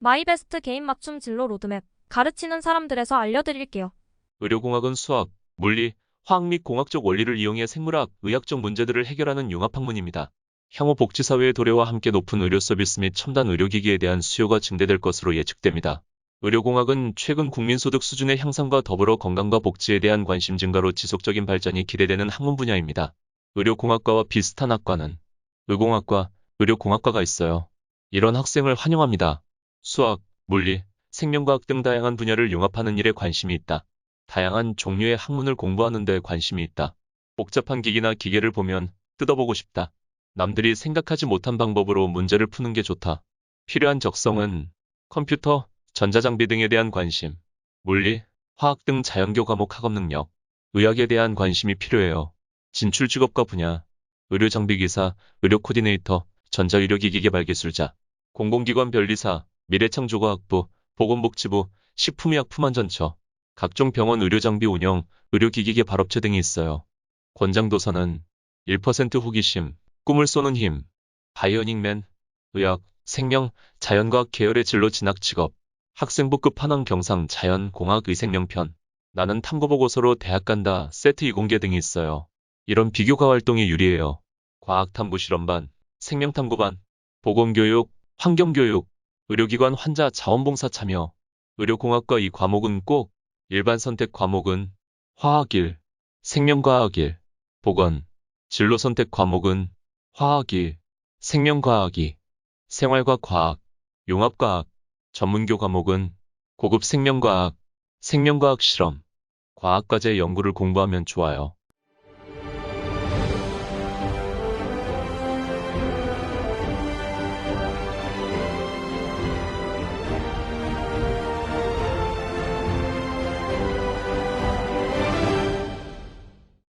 마이베스트 개인 맞춤 진로 로드맵 가르치는 사람들에서 알려드릴게요. 의료공학은 수학, 물리, 화학 및 공학적 원리를 이용해 생물학, 의학적 문제들을 해결하는 융합학문입니다. 향후 복지사회의 도래와 함께 높은 의료 서비스 및 첨단 의료기기에 대한 수요가 증대될 것으로 예측됩니다. 의료공학은 최근 국민소득 수준의 향상과 더불어 건강과 복지에 대한 관심 증가로 지속적인 발전이 기대되는 학문 분야입니다. 의료공학과와 비슷한 학과는 의공학과, 의료공학과가 있어요. 이런 학생을 환영합니다. 수학, 물리, 생명과학 등 다양한 분야를 융합하는 일에 관심이 있다. 다양한 종류의 학문을 공부하는 데 관심이 있다. 복잡한 기기나 기계를 보면 뜯어보고 싶다. 남들이 생각하지 못한 방법으로 문제를 푸는 게 좋다. 필요한 적성은 컴퓨터, 전자장비 등에 대한 관심, 물리, 화학 등 자연교 과목 학업 능력, 의학에 대한 관심이 필요해요. 진출 직업과 분야, 의료장비기사, 의료 코디네이터, 전자의료기기 개발 기술자, 공공기관 변리사, 미래창조과학부, 보건복지부, 식품의약품안전처, 각종 병원 의료장비 운영, 의료기기 개발업체 등이 있어요. 권장도서는 1% 호기심, 꿈을 쏘는 힘, 바이오닉맨, 의학, 생명, 자연과학 계열의 진로 진학 직업, 학생부 끝판왕 경상 자연 공학 의생명편, 나는 탐구보고서로 대학 간다 세트 이공개 등이 있어요. 이런 비교과 활동이 유리해요. 과학탐구 실험반, 생명탐구반, 보건교육, 환경교육, 의료기관 환자 자원봉사 참여, 의료공학과 이 과목은 꼭, 일반 선택 과목은 화학일, 생명과학일, 보건, 진로 선택 과목은 화학일, 생명과학이, 생활과 과학, 용합과학, 전문교 과목은 고급 생명과학, 생명과학 실험, 과학과제 연구를 공부하면 좋아요.